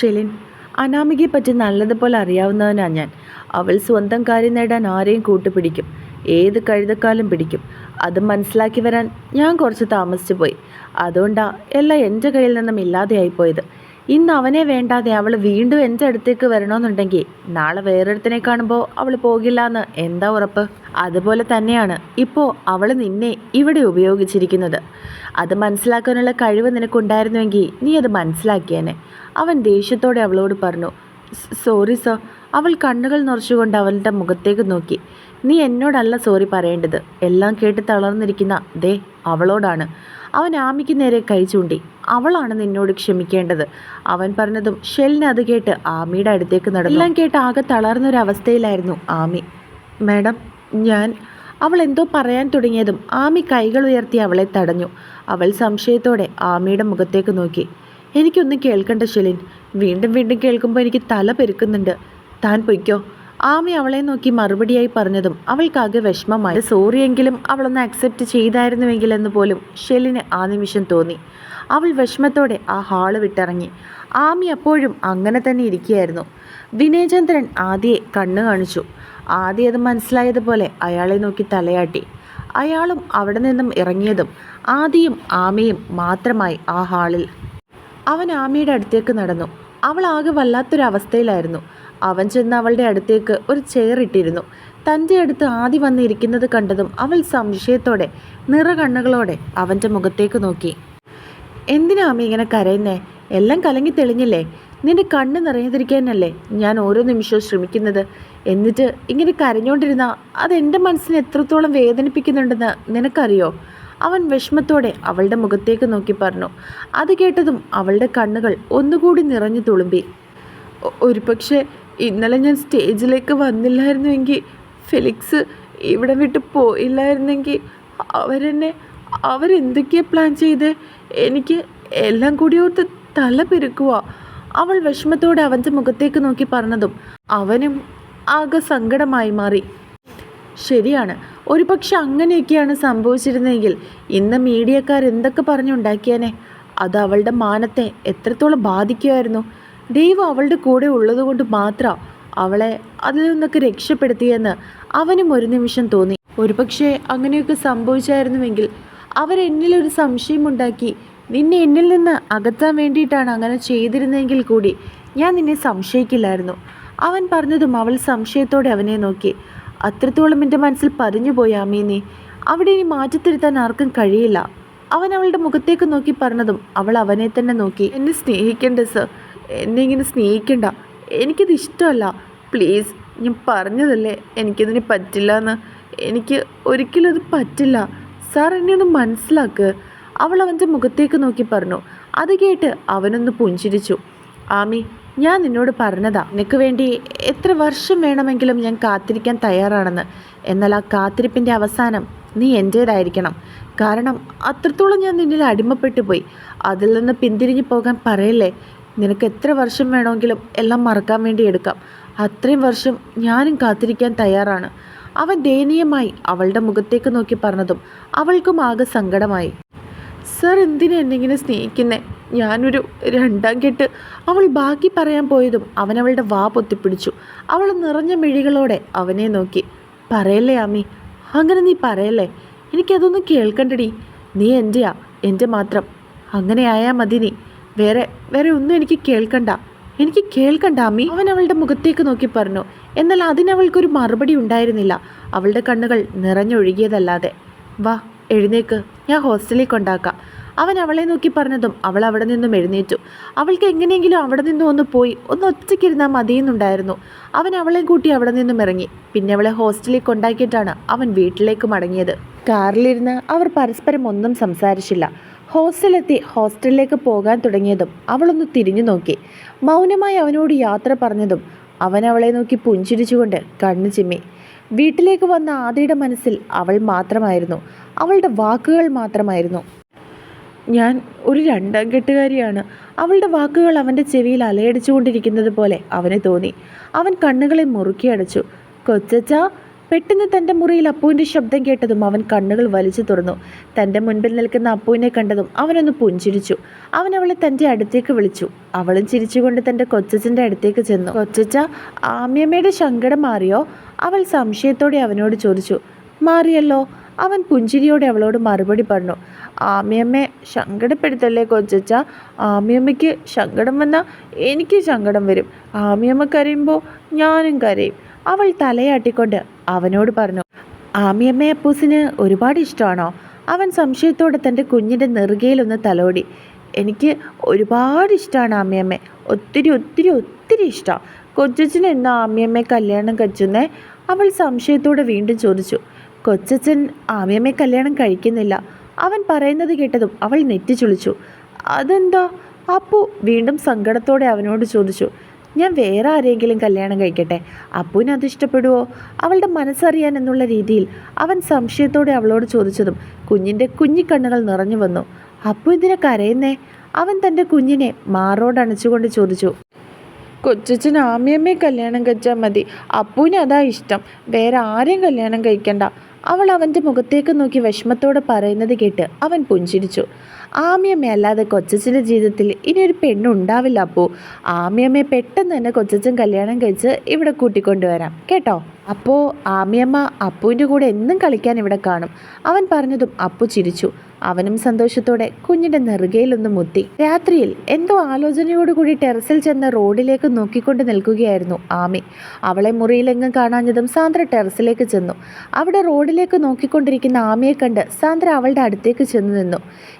ഷെലിൻ അനാമികയെ പറ്റി നല്ലതുപോലെ അറിയാവുന്നവനാ ഞാൻ. അവൾ സ്വന്തം കാര്യം നേടാൻ ആരെയും കൂട്ടുപിടിക്കും. ഏത് കഴുതക്കാലും പിടിക്കും. അത് മനസ്സിലാക്കി വരാൻ ഞാൻ കുറച്ച് താമസിച്ചു പോയി അതുകൊണ്ടാണ് എല്ലാം എന്റെ കയ്യിൽ നിന്നും ഇല്ലാതെയായിപ്പോയത്. ഇന്ന് അവനെ വേണ്ടാതെ അവൾ വീണ്ടും എന്റെ അടുത്തേക്ക് വരണമെന്നുണ്ടെങ്കിൽ നാളെ വേറൊരുത്തനെ കാണുമ്പോൾ അവൾ പോകില്ല എന്ന് എന്താ ഉറപ്പ്? അതുപോലെ തന്നെയാണ് ഇപ്പോൾ അവൾ നിന്നെ ഇവിടെ ഉപയോഗിച്ചിരിക്കുന്നത്. അത് മനസ്സിലാക്കാനുള്ള കഴിവ് നിനക്കുണ്ടായിരുന്നുവെങ്കിൽ നീ അത് മനസ്സിലാക്കിയേനെ. അവൻ ദേഷ്യത്തോടെ അവളോട് പറഞ്ഞു സോറി സർ. അവൾ കണ്ണുകൾ നിറച്ചുകൊണ്ട് അവളുടെ മുഖത്തേക്ക് നോക്കി. നീ എന്നോടല്ല സോറി പറയേണ്ടത്. എല്ലാം കേട്ട് തളർന്നിരിക്കുന്ന ദേ അവളോടാണ്. അവൻ ആമിക്ക് നേരെ കൈ ചൂണ്ടി. അവളാണ് നിന്നോട് ക്ഷമിക്കേണ്ടത്. അവൻ പറഞ്ഞതും ഷെല്ലിന് അത് കേട്ട് ആമിയുടെ അടുത്തേക്ക് നടന്നു. എല്ലാം കേട്ട് ആകെ തളർന്നൊരവസ്ഥയിലായിരുന്നു ആമി. മാഡം ഞാൻ അവൾ എന്തോ പറയാൻ തുടങ്ങിയതും ആമി കൈകൾ ഉയർത്തി അവളെ തടഞ്ഞു. അവൾ സംശയത്തോടെ ആമിയുടെ മുഖത്തേക്ക് നോക്കി. എനിക്കൊന്നും കേൾക്കണ്ട ഷെലിൻ. വീണ്ടും വീണ്ടും കേൾക്കുമ്പോൾ എനിക്ക് തല പെരുക്കുന്നുണ്ട്. താൻ പൊയ്ക്കോ. ആമി അവളെ നോക്കി മറുപടിയായി പറഞ്ഞതും അവൾക്കാകെ വിഷമമായി. സോറിയെങ്കിലും അവളൊന്ന് അക്സെപ്റ്റ് ചെയ്തായിരുന്നുവെങ്കിൽ എന്ന് പോലും ഷെല്ലിന് ആ നിമിഷം തോന്നി. അവൾ വിഷമത്തോടെ ആ ഹാൾ വിട്ടിറങ്ങി. ആമി അപ്പോഴും അങ്ങനെ തന്നെ ഇരിക്കുകയായിരുന്നു. വിനയചന്ദ്രൻ ആദ്യയെ കണ്ണു കാണിച്ചു. ആദ്യം അത് മനസ്സിലായതുപോലെ അയാളെ നോക്കി തലയാട്ടി. അയാളും അവിടെ നിന്നും ഇറങ്ങിയതും ആദിയും ആമയും മാത്രമായി ആ ഹാളിൽ. അവൻ ആമയുടെ അടുത്തേക്ക് നടന്നു. അവൾ ആകെ വല്ലാത്തൊരവസ്ഥയിലായിരുന്നു. അവൻ ചെന്ന് അവളുടെ അടുത്തേക്ക് ഒരു ചെയർ ഇട്ടിരുന്നു. തന്റെ അടുത്ത് ആദ്യം വന്നിരിക്കുന്നത് കണ്ടതും അവൾ സംശയത്തോടെ നിറകണ്ണുകളോടെ അവന്റെ മുഖത്തേക്ക് നോക്കി. എന്തിനാ അമ്മ ഇങ്ങനെ കരയുന്നേ? എല്ലാം കലങ്ങി തെളിഞ്ഞില്ലേ? നിന്റെ കണ്ണ് നിറഞ്ഞതിരിക്കാനല്ലേ ഞാൻ ഓരോ നിമിഷവും ശ്രമിക്കുന്നത്? എന്നിട്ട് ഇങ്ങനെ കരഞ്ഞുകൊണ്ടിരുന്ന എന്റെ മനസ്സിനെ എത്രത്തോളം വേദനിപ്പിക്കുന്നുണ്ടെന്ന് നിനക്കറിയോ? അവൻ വിഷമത്തോടെ അവളുടെ മുഖത്തേക്ക് നോക്കി പറഞ്ഞു. അത് കേട്ടതും അവളുടെ കണ്ണുകൾ ഒന്നുകൂടി നിറഞ്ഞു തുളുമ്പി. ഒരു പക്ഷേ ഇന്നലെ ഞാൻ സ്റ്റേജിലേക്ക് വന്നില്ലായിരുന്നുവെങ്കിൽ ഫെലിക്സ് ഇവിടെ വിട്ട് പോയില്ലായിരുന്നെങ്കിൽ അവരെന്നെ അവരെന്തൊക്കെയാണ് പ്ലാൻ ചെയ്ത്? എനിക്ക് എല്ലാം കൂടി ഓർത്ത് തല പെരുക്കുക അവൾ വിഷമത്തോടെ അവന്റെ മുഖത്തേക്ക് നോക്കി പറഞ്ഞതും അവനും ആകെ സങ്കടമായി മാറി. ശരിയാണ് ഒരുപക്ഷെ അങ്ങനെയൊക്കെയാണ് സംഭവിച്ചിരുന്നെങ്കിൽ ഇന്ന് മീഡിയക്കാർ എന്തൊക്കെ പറഞ്ഞുണ്ടാക്കിയാനെ? അത് അവളുടെ മാനത്തെ എത്രത്തോളം ബാധിക്കുമായിരുന്നു? ദൈവം അവളുടെ കൂടെ ഉള്ളതുകൊണ്ട് മാത്രം അവളെ അതിൽ നിന്നൊക്കെ രക്ഷപ്പെടുത്തിയെന്ന് അവനും ഒരു നിമിഷം തോന്നി. ഒരുപക്ഷെ അങ്ങനെയൊക്കെ സംഭവിച്ചായിരുന്നുവെങ്കിൽ അവരെന്നിലൊരു സംശയമുണ്ടാക്കി നിന്നെ എന്നിൽ നിന്ന് അകത്താൻ വേണ്ടിയിട്ടാണ് അങ്ങനെ ചെയ്തിരുന്നെങ്കിൽ കൂടി ഞാൻ നിന്നെ സംശയിക്കില്ലായിരുന്നു. അവൻ പറഞ്ഞതും അവൾ സംശയത്തോടെ അവനെ നോക്കി. അത്രത്തോളം എന്റെ മനസ്സിൽ പതിഞ്ഞുപോയി ആമീ നീ. അവിടെ ഇനി മാറ്റിത്തിരുത്താൻ ആർക്കും കഴിയില്ല. അവൻ അവളുടെ മുഖത്തേക്ക് നോക്കി പറഞ്ഞതും അവൾ അവനെ തന്നെ നോക്കി. എന്നെ സ്നേഹിക്കേണ്ടത് സർ. എന്നെ ഇങ്ങനെ സ്നേഹിക്കണ്ട. എനിക്കിത് ഇഷ്ടമല്ല. പ്ലീസ് ഞാൻ പറഞ്ഞതല്ലേ എനിക്കിതിന് പറ്റില്ല എന്ന് എനിക്ക് ഒരിക്കലും അത് പറ്റില്ല. സാർ എന്നെ ഒന്ന് മനസ്സിലാക്ക്. അവൾ അവന്റെ മുഖത്തേക്ക് നോക്കി പറഞ്ഞു. അത് കേട്ട് അവനൊന്ന് പുഞ്ചിരിച്ചു. ആമി ഞാൻ നിന്നോട് പറഞ്ഞതാ. നിനക്ക് വേണ്ടി എത്ര വർഷം വേണമെങ്കിലും ഞാൻ കാത്തിരിക്കാൻ തയ്യാറാണെന്ന്. എന്നാൽ ആ കാത്തിരിപ്പിന്റെ അവസാനം നീ എന്റേതായിരിക്കണം. കാരണം അത്രത്തോളം ഞാൻ നിന്നിൽ അടിമപ്പെട്ടു പോയി അതിൽ നിന്ന് പിന്തിരിഞ്ഞു പോകാൻ പറയല്ലേ? നിനക്ക് എത്ര വർഷം വേണമെങ്കിലും എല്ലാം മറക്കാൻ വേണ്ടി എടുക്കാം. അത്രയും വർഷം ഞാനും കാത്തിരിക്കാൻ തയ്യാറാണ്. അവൻ ദയനീയമായി അവളുടെ മുഖത്തേക്ക് നോക്കി പറഞ്ഞതും അവൾക്കും ആകെ സങ്കടമായി. സർ എന്തിനാ എന്നെങ്ങനെ സ്നേഹിക്കുന്നേ? ഞാനൊരു രണ്ടാം കെട്ട്. അവൾ ബാക്കി പറയാൻ പോയതും അവൻ അവളുടെ വാ പൊത്തിപ്പിടിച്ചു. അവൾ നിറഞ്ഞ മിഴികളോടെ അവനെ നോക്കി. പറയല്ലേ ആമി? അങ്ങനെ നീ പറയല്ലേ? എനിക്കതൊന്നും കേൾക്കണ്ടടി. നീ എന്റെയാ എന്റെ മാത്രം. അങ്ങനെ മതി നീ. വേറെ വേറെ ഒന്നും എനിക്ക് കേൾക്കണ്ട. എനിക്ക് കേൾക്കണ്ട അമ്മി. അവൻ അവളുടെ മുഖത്തേക്ക് നോക്കി പറഞ്ഞു. എന്നാൽ അതിനവൾക്കൊരു മറുപടി ഉണ്ടായിരുന്നില്ല. അവളുടെ കണ്ണുകൾ നിറഞ്ഞൊഴുകിയതല്ലാതെ. വാ എഴുന്നേക്ക്. ഞാൻ ഹോസ്റ്റലിൽ കൊണ്ടാക്കാം. അവൻ അവളെ നോക്കി പറഞ്ഞതും അവൾ അവിടെ നിന്നും എഴുന്നേറ്റു. അവൾക്ക് എങ്ങനെയെങ്കിലും അവിടെ നിന്നും ഒന്ന് പോയി ഒന്ന് ഒറ്റയ്ക്കിരുന്നാൽ മതിയെന്നുണ്ടായിരുന്നു. അവൻ അവളെ കൂട്ടി അവിടെ നിന്നും ഇറങ്ങി. പിന്നെ അവളെ ഹോസ്റ്റലിൽ കൊണ്ടാക്കിയിട്ടാണ് അവൻ വീട്ടിലേക്ക് മടങ്ങിയത്. കാറിലിരുന്ന് അവർ പരസ്പരം ഒന്നും സംസാരിച്ചില്ല. ഹോസ്റ്റലെത്തി ഹോസ്റ്റലിലേക്ക് പോകാൻ തുടങ്ങിയതും അവളൊന്ന് തിരിഞ്ഞു നോക്കി. മൗനമായി അവനോട് യാത്ര പറഞ്ഞതും അവൻ അവളെ നോക്കി പുഞ്ചിരിച്ചുകൊണ്ട് കണ്ണു ചിമ്മി. വീട്ടിലേക്ക് വന്ന ആദിയുടെ മനസ്സിൽ അവൾ മാത്രമായിരുന്നു. അവളുടെ വാക്കുകൾ മാത്രമായിരുന്നു. ഞാൻ ഒരു രണ്ടാം കെട്ടുകാരിയാണ് അവളുടെ വാക്കുകൾ അവന്റെ ചെവിയിൽ അലയടിച്ചുകൊണ്ടിരിക്കുന്നത് പോലെ അവന് തോന്നി. അവൻ കണ്ണുകളെ മുറുക്കി അടച്ചു. കൊച്ചച്ച പെട്ടെന്ന് തന്റെ മുറിയിൽ അപ്പുവിന്റെ ശബ്ദം കേട്ടതും അവൻ കണ്ണുകൾ വലിച്ചു തുറന്നു. തന്റെ മുൻപിൽ നിൽക്കുന്ന അപ്പുവിനെ കണ്ടതും അവനൊന്ന് പുഞ്ചിരിച്ചു. അവൻ അവളെ തന്റെ അടുത്തേക്ക് വിളിച്ചു. അവളും ചിരിച്ചുകൊണ്ട് തന്റെ കൊച്ചച്ഛന്റെ അടുത്തേക്ക് ചെന്നു. കൊച്ചച്ച ആമ്യമ്മയുടെ സങ്കടം മാറിയോ? അവൾ സംശയത്തോടെ അവനോട് ചോദിച്ചു. മാറിയല്ലോ. അവൻ പുഞ്ചിരിയോടെ അവളോട് മറുപടി പറഞ്ഞു. ആമിയമ്മയെ സങ്കടപ്പെടുത്തല്ലേ കൊച്ചച്ച ആമിയമ്മയ്ക്ക് സങ്കടം വന്നാൽ എനിക്ക് സങ്കടം വരും. ആമിയമ്മ കരയുമ്പോൾ ഞാനും കരയും. അവൾ തലയാട്ടിക്കൊണ്ട് അവനോട് പറഞ്ഞു ആമിയമ്മയെ അപ്പൂസിന് ഒരുപാട് ഇഷ്ടമാണോ? അവൻ സംശയത്തോടെ തന്റെ കുഞ്ഞിന്റെ നെറുകയിലൊന്ന് തലോടി. എനിക്ക് ഒരുപാട് ഇഷ്ടമാണ് ആമിയമ്മയെ ഒത്തിരി ഒത്തിരി ഒത്തിരി ഇഷ്ടം. കൊച്ചച്ഛൻ എന്നാ ആമിയമ്മയെ കല്യാണം കഴിച്ചെന്നേ? അവൾ സംശയത്തോടെ വീണ്ടും ചോദിച്ചു കൊച്ചച്ഛൻ ആമിയമ്മയെ കല്യാണം കഴിക്കുന്നില്ല. അവൻ പറയുന്നത് കേട്ടതും അവൾ നെറ്റി ചുളിച്ചു. അതെന്താ? അപ്പു വീണ്ടും സങ്കടത്തോടെ അവനോട് ചോദിച്ചു. ഞാൻ വേറെ ആരെങ്കിലും കല്യാണം കഴിക്കട്ടെ? അപ്പുവിന് അത് ഇഷ്ടപ്പെടുവോ? അവളുടെ മനസ്സറിയാൻ എന്നുള്ള രീതിയിൽ അവൻ സംശയത്തോടെ അവളോട് ചോദിച്ചതും കുഞ്ഞിന്റെ കുഞ്ഞിക്കണ്ണുകൾ നിറഞ്ഞു വന്നു. അപ്പു ഇതിനെ കരയുന്നേ? അവൻ തന്റെ കുഞ്ഞിനെ മാറോടണച്ചുകൊണ്ട് ചോദിച്ചു. കൊച്ചച്ഛൻ ആമിയമ്മയെ കല്യാണം കഴിച്ചാൽ മതി. അപ്പുവിന് അതാ ഇഷ്ടം. വേറെ ആരെയും കല്യാണം കഴിക്കണ്ട. അവൾ അവന്റെ മുഖത്തേക്ക് നോക്കി വിഷമത്തോടെ പറയുന്നത് കേട്ട് അവൻ പുഞ്ചിരിച്ചു. ആമിയമ്മ അല്ലാതെ കൊച്ചച്ഛന്റെ ജീവിതത്തിൽ ഇനി ഒരു പെണ്ണുണ്ടാവില്ല അപ്പോൾ ആമിയമ്മയെ പെട്ടെന്ന് തന്നെ കൊച്ചച്ഛൻ കല്യാണം കഴിച്ച് ഇവിടെ കൂട്ടിക്കൊണ്ടുവരാം. കേട്ടോ? അപ്പോൾ ആമിയമ്മ അപ്പുവിന്റെ കൂടെ എന്നും കളിക്കാൻ ഇവിടെ കാണും. അവൻ പറഞ്ഞതും അപ്പു ചിരിച്ചു. അവനും സന്തോഷത്തോടെ കുഞ്ഞിന്റെ നെറുകയിലൊന്ന് മുത്തി. രാത്രിയിൽ എന്തോ ആലോചനയോടുകൂടി ടെറസിൽ ചെന്ന റോഡിലേക്ക് നോക്കിക്കൊണ്ട് നിൽക്കുകയായിരുന്നു ആമി. അവളെ മുറിയിലെങ്ങും കാണാഞ്ഞതും സാന്ദ്ര ടെറസിലേക്ക് ചെന്നു. അവിടെ റോഡിലേക്ക് നോക്കിക്കൊണ്ടിരിക്കുന്ന ആമിയെ കണ്ട് സാന്ദ്ര അവളുടെ അടുത്തേക്ക് ചെന്ന് നിന്നു.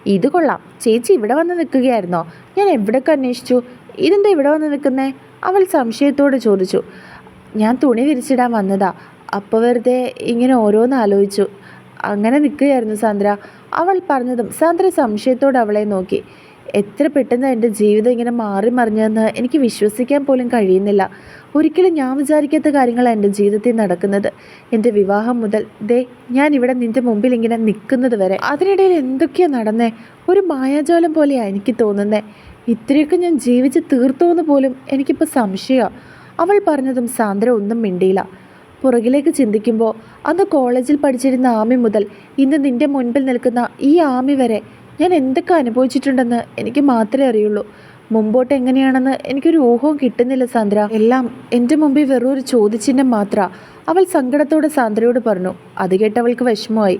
ഇത് കൊള്ളാം. ചേച്ചി ഇവിടെ വന്ന് നിൽക്കുകയായിരുന്നോ? ഞാൻ എവിടേക്ക് അന്വേഷിച്ചു? ഇതെന്താ ഇവിടെ വന്ന് നിൽക്കുന്നേ? അവൾ സംശയത്തോടെ ചോദിച്ചു. ഞാൻ തുണി വിരിച്ചിടാൻ വന്നതാ. അപ്പോൾ വെറുതെ ഇങ്ങനെ ഓരോന്ന് ആലോചിച്ചു. അങ്ങനെ നിൽക്കുകയായിരുന്നു സാന്ദ്ര. അവൾ പറഞ്ഞതും സാന്ദ്ര സംശയത്തോടെ അവളെ നോക്കി. എത്ര പെട്ടെന്ന് എന്റെ ജീവിതം ഇങ്ങനെ മാറി മറിഞ്ഞതെന്ന് എനിക്ക് വിശ്വസിക്കാൻ പോലും കഴിയുന്നില്ല. ഒരിക്കലും ഞാൻ വിചാരിക്കാത്ത കാര്യങ്ങളാണ് എന്റെ ജീവിതത്തിൽ നടക്കുന്നത്. എന്റെ വിവാഹം മുതൽ ദേ ഞാൻ ഇവിടെ നിന്റെ മുമ്പിൽ ഇങ്ങനെ നിൽക്കുന്നത് വരെ. അതിനിടയിൽ എന്തൊക്കെയാണ് നടന്നേ? ഒരു മായാജാലം പോലെയാണ് എനിക്ക് തോന്നുന്നത് ഇത്രയൊക്കെ ഞാൻ ജീവിച്ച് തീർത്തോന്ന് പോലും എനിക്കിപ്പോൾ സംശയമാണ് അവൾ പറഞ്ഞതും സാന്ദ്ര ഒന്നും മിണ്ടിയില്ല. പുറകിലേക്ക് ചിന്തിക്കുമ്പോൾ അന്ന് കോളേജിൽ പഠിച്ചിരുന്ന ആമി മുതൽ ഇന്ന് നിന്റെ മുൻപിൽ നിൽക്കുന്ന ഈ ആമി വരെ ഞാൻ എന്തൊക്കെ അനുഭവിച്ചിട്ടുണ്ടെന്ന് എനിക്ക് മാത്രമേ അറിയുള്ളൂ. മുമ്പോട്ട് എങ്ങനെയാണെന്ന് എനിക്കൊരു ഊഹവും കിട്ടുന്നില്ല സാന്ദ്ര. എല്ലാം എന്റെ മുമ്പിൽ വെറും ഒരു ചോദ്യചിഹ്നം മാത്ര അവൾ സങ്കടത്തോടെ സാന്ദ്രയോട് പറഞ്ഞു. അത് കേട്ടവൾക്ക് വിഷമമായി.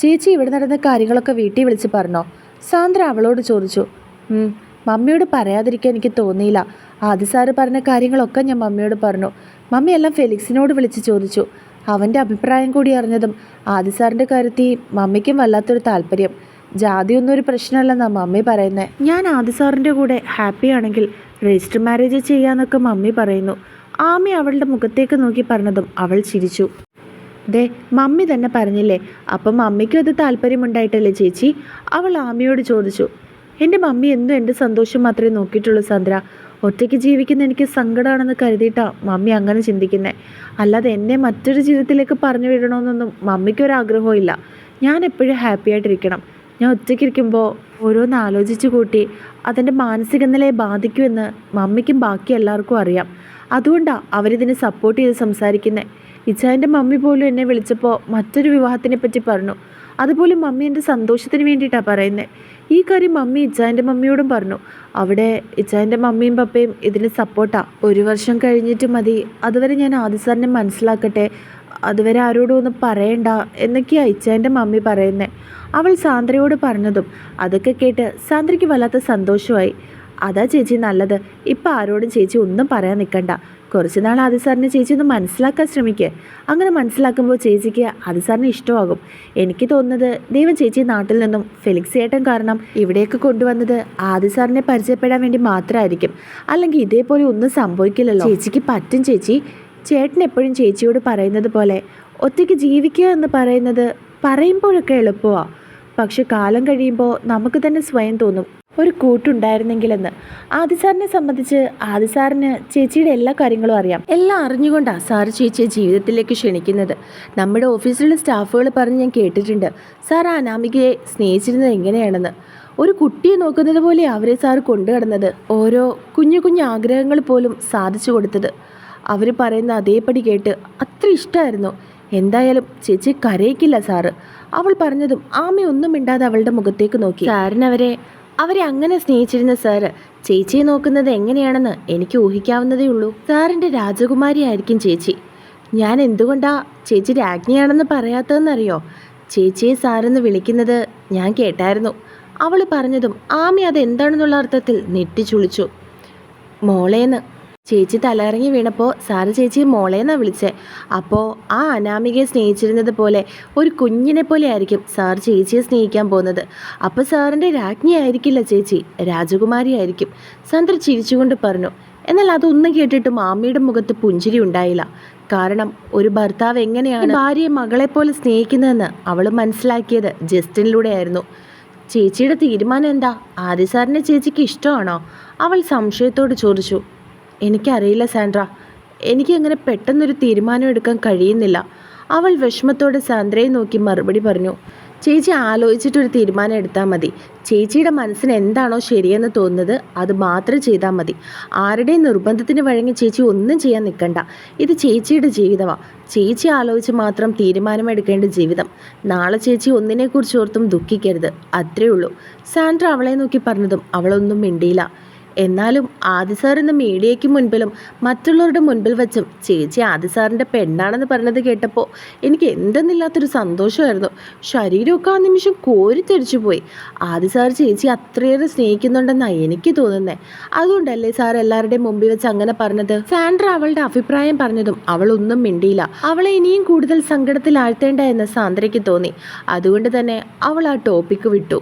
ചേച്ചി ഇവിടെ നടന്ന കാര്യങ്ങളൊക്കെ വീട്ടിൽ വിളിച്ച് പറഞ്ഞോ? സാന്ദ്ര അവളോട് ചോദിച്ചു. മമ്മിയോട് പറയാതിരിക്കാൻ എനിക്ക് തോന്നിയില്ല. ആദി സാറ് പറഞ്ഞ കാര്യങ്ങളൊക്കെ ഞാൻ മമ്മിയോട് പറഞ്ഞു. മമ്മി എല്ലാം ഫെലിക്സിനോട് വിളിച്ച് ചോദിച്ചു. അവന്റെ അഭിപ്രായം കൂടി അറിഞ്ഞതും ആദി സാറിന്റെ കാര്യത്തിൽ മമ്മിക്കും വല്ലാത്തൊരു താല്പര്യം. ജാതിയൊന്നും ഒരു പ്രശ്നമല്ലെന്നാണ് മമ്മി പറയുന്നത് ഞാൻ ആദി സാറിന്റെ കൂടെ ഹാപ്പി ആണെങ്കിൽ രജിസ്റ്റർ മാരേജ് ചെയ്യാന്നൊക്കെ മമ്മി പറയുന്നു. ആമി അവളുടെ മുഖത്തേക്ക് നോക്കി പറഞ്ഞതും അവൾ ചിരിച്ചു. ദേ മമ്മി തന്നെ പറഞ്ഞില്ലേ അപ്പം മമ്മിക്കും അത് താല്പര്യമുണ്ടായിട്ടല്ലേ ചേച്ചി? അവൾ ആമിയോട് ചോദിച്ചു. എന്റെ മമ്മി എന്നും എന്റെ സന്തോഷം മാത്രമേ നോക്കിയിട്ടുള്ളൂ സന്ദ്ര. ഒറ്റയ്ക്ക് ജീവിക്കുന്ന എനിക്ക് സങ്കടമാണെന്ന് കരുതിയിട്ടാണ് മമ്മി അങ്ങനെ ചിന്തിക്കുന്നത് അല്ലാതെ എന്നെ മറ്റൊരു ജീവിതത്തിലേക്ക് പറഞ്ഞു വിടണമെന്നൊന്നും മമ്മിക്കൊരാഗ്രഹവും ഇല്ല ഞാൻ എപ്പോഴും ഹാപ്പി ആയിട്ടിരിക്കണം. ഞാൻ ഒറ്റയ്ക്കിരിക്കുമ്പോൾ ഓരോന്ന് ആലോചിച്ച് കൂട്ടി അതെന്റെ മാനസിക നിലയെ ബാധിക്കുമെന്ന് മമ്മിക്കും ബാക്കി എല്ലാവർക്കും അറിയാം. അതുകൊണ്ടാണ് അവരിതിനെ സപ്പോർട്ട് ചെയ്ത് സംസാരിക്കുന്നത് ഇച്ചായന്റെ മമ്മി പോലും എന്നെ വിളിച്ചപ്പോൾ മറ്റൊരു വിവാഹത്തിനെ പറ്റി പറഞ്ഞു. അതുപോലും മമ്മി എന്റെ സന്തോഷത്തിന് വേണ്ടിയിട്ടാണ് പറയുന്നത് ഈ കാര്യം മമ്മി ഇച്ചായന്റെ മമ്മിയോടും പറഞ്ഞു. അവിടെ ഇച്ചായന്റെ മമ്മിയും പപ്പയും ഇതിന് സപ്പോർട്ടാണ് ഒരു വർഷം കഴിഞ്ഞിട്ട് മതി. അതുവരെ ഞാൻ ആദ്യ സാറിനെ മനസ്സിലാക്കട്ടെ. അതുവരെ ആരോടും ഒന്നും പറയണ്ട എന്നൊക്കെയാണ് ഇച്ചായന്റെ മമ്മി പറയുന്നത് അവൾ സാന്ദ്രയോട് പറഞ്ഞതും അതൊക്കെ കേട്ട് സാന്ദ്രയ്ക്ക് വല്ലാത്ത സന്തോഷമായി. അതാ ചേച്ചി നല്ലത്. ഇപ്പം ആരോടും ചേച്ചി ഒന്നും പറയാൻ നിൽക്കണ്ട കുറച്ച് നാൾ ആദി സാറിനെ ചേച്ചി ഒന്ന് മനസ്സിലാക്കാൻ ശ്രമിക്കുക അങ്ങനെ മനസ്സിലാക്കുമ്പോൾ ചേച്ചിക്ക് ആദി സാറിന് ഇഷ്ടമാകും. എനിക്ക് തോന്നുന്നത് ദൈവം ചേച്ചി നാട്ടിൽ നിന്നും ഫെലിക്സ് ഏട്ടൻ കാരണം ഇവിടേക്ക് കൊണ്ടുവന്നത് ആദി സാറിനെ പരിചയപ്പെടാൻ വേണ്ടി മാത്രമായിരിക്കും. അല്ലെങ്കിൽ ഇതേപോലെ ഒന്നും സംഭവിക്കില്ലല്ലോ. ചേച്ചിക്ക് പറ്റും ചേച്ചി. ചേട്ടൻ എപ്പോഴും ചേച്ചിയോട് പറയുന്നത് പോലെ ഒറ്റയ്ക്ക് ജീവിക്കുക എന്ന് പറയുന്നത് പറയുമ്പോഴൊക്കെ എളുപ്പമാണ് പക്ഷെ കാലം കഴിയുമ്പോൾ നമുക്ക് തന്നെ സ്വയം തോന്നും ഒരു കൂട്ടുണ്ടായിരുന്നെങ്കിലെന്ന്. ആദിസാറിനെ സംബന്ധിച്ച് ആദിസാറിന് ചേച്ചിയുടെ എല്ലാ കാര്യങ്ങളും അറിയാം. എല്ലാം അറിഞ്ഞുകൊണ്ടാണ് സാർ ചേച്ചിയെ ജീവിതത്തിലേക്ക് ക്ഷണിക്കുന്നത്. നമ്മുടെ ഓഫീസിലുള്ള സ്റ്റാഫുകൾ പറഞ്ഞ് ഞാൻ കേട്ടിട്ടുണ്ട്. സാർ അനാമികയെ സ്നേഹിച്ചിരുന്നത് എങ്ങനെയാണെന്ന്. ഒരു കുട്ടിയെ നോക്കുന്നത് പോലെ അവരെ സാർ കൊണ്ടു കടന്നത് ഓരോ കുഞ്ഞു കുഞ്ഞു ആഗ്രഹങ്ങൾ പോലും സാധിച്ചു കൊടുത്തത്. അവർ പറയുന്ന അതേപടി കേട്ട് അത്ര ഇഷ്ടമായിരുന്നു എന്തായാലും ചേച്ചി കരയിക്കില്ല സാറ്. അവൾ പറഞ്ഞതും ആമി ഒന്നും മിണ്ടാതെ അവളുടെ മുഖത്തേക്ക് നോക്കി. സാറിനവരെ അവരെ അങ്ങനെ സ്നേഹിച്ചിരുന്ന സാറ് ചേച്ചിയെ നോക്കുന്നത് എങ്ങനെയാണെന്ന് എനിക്ക് ഊഹിക്കാവുന്നതേ ഉള്ളൂ. സാറിന്റെ രാജകുമാരിയായിരിക്കും ചേച്ചി. ഞാൻ എന്തുകൊണ്ടാ ചേച്ചി രാജ്ഞിയാണെന്ന് പറയാത്തതെന്നറിയോ? ചേച്ചിയെ സാറെന്ന് വിളിക്കുന്നത് ഞാൻ കേട്ടായിരുന്നു. അവൾ പറഞ്ഞതും ആമി അതെന്താണെന്നുള്ള അർത്ഥത്തിൽ നെറ്റിച്ചുളിച്ചു മോളേന്ന് ചേച്ചി തലയിറങ്ങി വീണപ്പോൾ സാറ് ചേച്ചി മോളേന്നാണ് വിളിച്ചത് അപ്പോൾ ആ അനാമികയെ സ്നേഹിച്ചിരുന്നത് പോലെ ഒരു കുഞ്ഞിനെ പോലെ ആയിരിക്കും സാർ ചേച്ചിയെ സ്നേഹിക്കാൻ പോകുന്നത്. അപ്പോൾ സാറിന്റെ രാജ്ഞിയായിരിക്കില്ല ചേച്ചി രാജകുമാരി ആയിരിക്കും. സന്ദ്ര ചിരിച്ചുകൊണ്ട് പറഞ്ഞു എന്നാൽ അതൊന്നും കേട്ടിട്ട് മാമിയുടെ മുഖത്ത് പുഞ്ചിരി ഉണ്ടായില്ല. കാരണം ഒരു ഭർത്താവ് എങ്ങനെയാണ് ഭാര്യയെ മകളെ പോലെ സ്നേഹിക്കുന്നതെന്ന് അവൾ മനസ്സിലാക്കിയത് ജസ്റ്റിനിലൂടെയായിരുന്നു. ചേച്ചിയുടെ തീരുമാനം എന്താ? ആദ്യ സാറിനെ ചേച്ചിക്ക് ഇഷ്ടമാണോ? അവൾ സംശയത്തോട് ചോദിച്ചു എനിക്കറിയില്ല സാൻഡ്ര. എനിക്ക് അങ്ങനെ പെട്ടെന്നൊരു തീരുമാനം എടുക്കാൻ കഴിയുന്നില്ല. അവൾ വിഷമത്തോടെ സാന്ദ്രയെ നോക്കി മറുപടി പറഞ്ഞു ചേച്ചി ആലോചിച്ചിട്ടൊരു തീരുമാനം എടുത്താൽ മതി. ചേച്ചിയുടെ മനസ്സിന് എന്താണോ ശരിയെന്ന് തോന്നുന്നത് അത് മാത്രം ചെയ്താൽ മതി. ആരുടെയും നിർബന്ധത്തിന് വഴങ്ങി ചേച്ചി ഒന്നും ചെയ്യാൻ നിൽക്കണ്ട. ഇത് ചേച്ചിയുടെ ജീവിതമാണ് ചേച്ചി ആലോചിച്ച് മാത്രം തീരുമാനമെടുക്കേണ്ട ജീവിതം. നാളെ ചേച്ചി ഒന്നിനെക്കുറിച്ച് ഓർത്തും ദുഃഖിക്കരുത്. അത്രയേ ഉള്ളൂ. സാൻഡ്ര അവളെ നോക്കി പറഞ്ഞതും അവളൊന്നും മിണ്ടിയില്ല. എന്നാലും ആദി മീഡിയയ്ക്ക് മുൻപിലും മറ്റുള്ളവരുടെ മുൻപിൽ വെച്ചും ചേച്ചി ആദി സാറിന്റെ പെണ്ണാണെന്ന് പറഞ്ഞത് കേട്ടപ്പോൾ എനിക്ക് എന്തെന്നില്ലാത്തൊരു സന്തോഷമായിരുന്നു. ശരീരമൊക്കെ ആ നിമിഷം കോരിത്തെടിച്ചു പോയി. ആദി സാർ ചേച്ചി അത്രയേറെ സ്നേഹിക്കുന്നുണ്ടെന്നാണ് എനിക്ക് തോന്നുന്നത് അതുകൊണ്ടല്ലേ സാർ എല്ലാവരുടെയും മുമ്പിൽ വെച്ച് അങ്ങനെ പറഞ്ഞത്? സാൻഡ്ര അവളുടെ അഭിപ്രായം പറഞ്ഞതും അവളൊന്നും മിണ്ടിയില്ല. അവളെ ഇനിയും കൂടുതൽ സങ്കടത്തിൽ ആഴ്ത്തേണ്ട എന്ന് സാന്ദ്രയ്ക്ക് തോന്നി. അതുകൊണ്ട് തന്നെ അവൾ ആ ടോപ്പിക്ക് വിട്ടു.